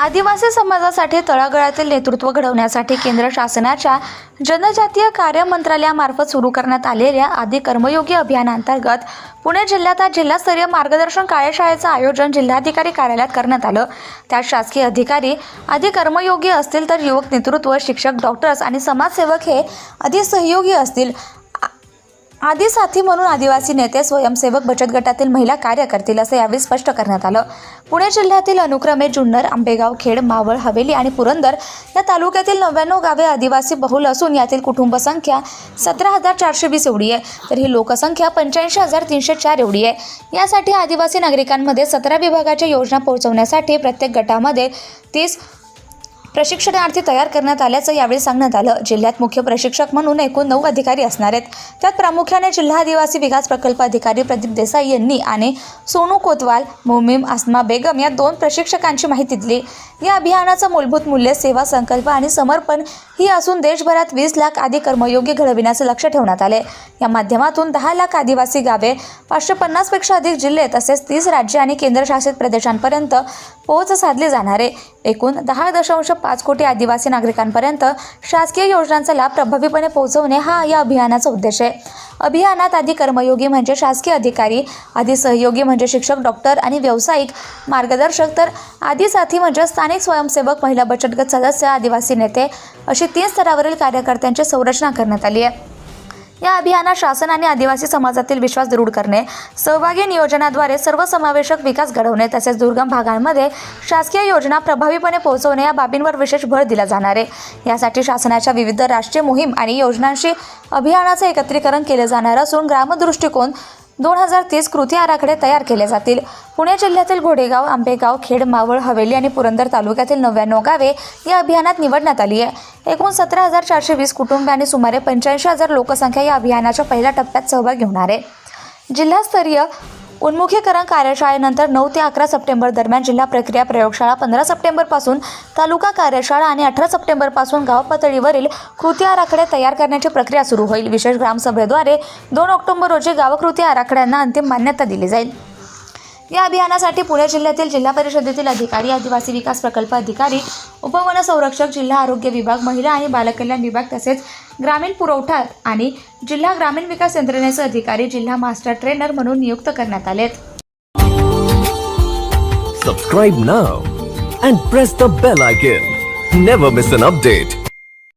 आदिवासी समाजासाठी तळागळातील नेतृत्व घडवण्यासाठी केंद्र शासनाच्या जनजातीय कार्य मंत्रालयामार्फत सुरू करण्यात आलेल्या आदी कर्मयोगी अभियानांतर्गत पुणे जिल्ह्यात आज जिल्हास्तरीय मार्गदर्शन कार्यशाळेचं आयोजन जिल्हाधिकारी कार्यालयात करण्यात आलं. त्यात शासकीय अधिकारी आदी कर्मयोगी असतील तर युवक नेतृत्व शिक्षक डॉक्टर्स आणि समाजसेवक हे अधिक सहयोगी असतील. आदी साथी म्हणून आदिवासी नेते स्वयंसेवक बचत गटातील महिला कार्य करतील असं यावेळी स्पष्ट करण्यात आलं. पुणे जिल्ह्यातील अनुक्रमे जुन्नर आंबेगाव खेड मावळ हवेली आणि पुरंदर या तालुक्यातील नव्याण्णव गावे आदिवासी बहुल असून यातील कुटुंब संख्या सतरा हजार चारशे वीस एवढी आहे. तर ही लोकसंख्या पंच्याऐंशी हजार तीनशे चार एवढी आहे. यासाठी आदिवासी नागरिकांमध्ये सतरा विभागाच्या योजना पोहोचवण्यासाठी प्रत्येक गटामध्ये तीस प्रशिक्षणार्थी तयार करण्यात आल्याचं यावेळी सांगण्यात आलं. जिल्ह्यात मुख्य प्रशिक्षक म्हणून एकूण नऊ अधिकारी असणार आहेत. त्यात प्रामुख्याने जिल्हा आदिवासी विकास प्रकल्प अधिकारी प्रदीप देसाई यांनी आणि सोनू कोतवाल मोमीम आसमा बेगम या दोन प्रशिक्षकांची माहिती दिली. या अभियानाचं मूलभूत मूल्य सेवा संकल्प आणि समर्पण ही असून देशभरात वीस लाख आदी कर्मयोगी घडविण्याचं लक्ष ठेवण्यात आले या माध्यमातून दहा लाख आदिवासी गावे पाचशे पन्नासपेक्षा अधिक जिल्हे तसेच तीस राज्य आणि केंद्रशासित प्रदेशांपर्यंत पोहोच साधली जाणारे एकूण दहा दशांश पाच कोटी आदिवासी नागरिकांपर्यंत शासकीय योजनांचा लाभ प्रभावीपणे पोहोचवणे हा या अभियानाचा उद्देश आहे. अभियानात आधी कर्मयोगी म्हणजे शासकीय अधिकारी आधी सहयोगी म्हणजे शिक्षक डॉक्टर आणि व्यावसायिक मार्गदर्शक तर आधी साथी म्हणजे स्थानिक स्वयंसेवक महिला बचत गट सदस्य आदिवासी नेते अशी तीन स्तरावरील कार्यकर्त्यांची संरचना करण्यात आली आहे. या अभियानात शासन आणि आदिवासी समाजातील विश्वास दृढ करणे सहभागी नियोजनाद्वारे सर्वसमावेशक विकास घडवणे तसेच दुर्गम भागांमध्ये शासकीय योजना प्रभावीपणे पोहोचवणे या बाबींवर विशेष भर दिला जाणार आहे. यासाठी शासनाच्या विविध राष्ट्रीय मोहीम आणि योजनांशी अभियानाचे एकत्रीकरण केले जाणार असून ग्रामदृष्टिकोन दोन हजार तीस कृती आराखडे तयार केले जातील. पुणे जिल्ह्यातील घोडेगाव आंबेगाव खेड मावळ हवेली आणि पुरंदर तालुक्यातील नव्याण्णव गावे या अभियानात निवडण्यात आली आहे. एकूण सतरा हजार चारशे वीस कुटुंबे आणि सुमारे पंच्याऐंशी हजार लोकसंख्या या अभियानाच्या पहिल्या टप्प्यात सहभागी होणार आहे. जिल्हास्तरीय उन्मुखीकरण कार्यशाळेनंतर नऊ ते अकरा सप्टेंबर दरम्यान जिल्हा प्रक्रिया प्रयोगशाळा पंधरा सप्टेंबरपासून तालुका कार्यशाळा आणि अठरा सप्टेंबरपासून गाव पातळीवरील कृती आराखडे तयार करण्याची प्रक्रिया सुरू होईल. विशेष ग्रामसभेद्वारे दोन ऑक्टोबर रोजी गावकृती आराखड्यांना अंतिम मान्यता दिली जाईल. या अभियानासाठी पुणे जिल्ह्यातील जिल्हा परिषदेतील अधिकारी आदिवासी विकास प्रकल्प अधिकारी उपवन संरक्षक जिल्हा आरोग्य विभाग महिला आणि बालकल्याण विभाग तसेच ग्रामीण पुरवठा आणि जिल्हा ग्रामीण विकास यंत्रणेचे अधिकारी जिल्हा मास्टर ट्रेनर म्हणून नियुक्त करण्यात आलेत. Subscribe now and press the bell icon never miss an update